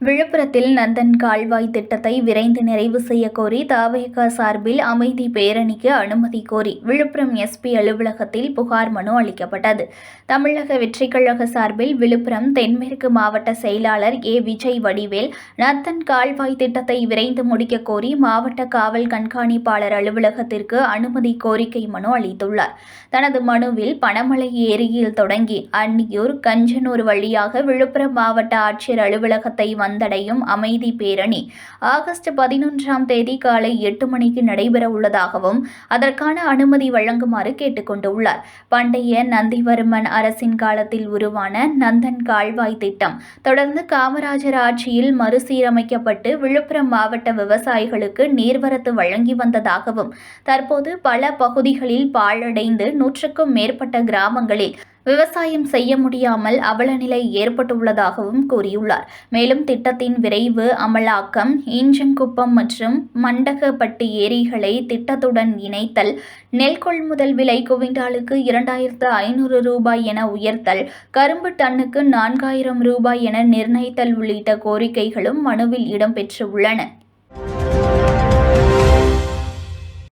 விழுப்புரத்தில் நந்தன் கால்வாய் திட்டத்தை விரைந்து நிறைவு செய்ய கோரி தாவேகா சார்பில் அமைதி பேரணிக்கு அனுமதி கோரி விழுப்புரம் எஸ்பி அலுவலகத்தில் புகார் மனு அளிக்கப்பட்டது. தமிழக வெற்றிக்கழக சார்பில் விழுப்புரம் தென்மேற்கு மாவட்ட செயலாளர் ஏ. விஜய் வடிவேல் நந்தன் கால்வாய் திட்டத்தை விரைந்து முடிக்க கோரி மாவட்ட காவல் கண்காணிப்பாளர் அலுவலகத்திற்கு அனுமதி கோரிக்கை மனு அளித்துள்ளார். தனது மனுவில் பணமலை ஏரியில் தொடங்கி அன்னியூர் கஞ்சனூர் வழியாக விழுப்புரம் மாவட்ட ஆட்சியர் அலுவலகத்தை வந்தடையும் அமைதி பேரணி. ஆகஸ்ட் பதினொன்றாம் தேதி காலை எட்டு மணிக்கு நடைபெற உள்ளதாகவும் அதற்கான அனுமதி வழங்குமாறு கேட்டுக்கொண்டுள்ளார். பண்டைய நந்திவர்மன் அரசின் காலத்தில் உருவான நந்தன் கால்வாய் திட்டம் தொடர்ந்து காமராஜர் ஆட்சியில் மறுசீரமைக்கப்பட்டு விழுப்புரம் மாவட்ட விவசாயிகளுக்கு நீர்வரத்து வழங்கி வந்ததாகவும் தற்போது பல பகுதிகளில் பாழடைந்து நூற்றுக்கும் மேற்பட்ட கிராமங்களில் விவசாயம் செய்ய முடியாமல் அவலநிலை ஏற்பட்டுள்ளதாகவும் கூறியுள்ளார். மேலும் திட்டத்தின் விரைவு அமலாக்கம் ஈஞ்சங்குப்பம் மற்றும் மண்டகப்பட்டு ஏரிகளை திட்டத்துடன் இணைத்தல் நெல் கொள்முதல் விலை குவிண்டாலுக்கு இரண்டாயிரத்து ஐநூறு ரூபாய் என உயர்த்தல் கரும்பு டன்னுக்கு நான்காயிரம் ரூபாய் என நிர்ணயித்தல் உள்ளிட்ட கோரிக்கைகளும் மனுவில் இடம்பெற்றுள்ளன.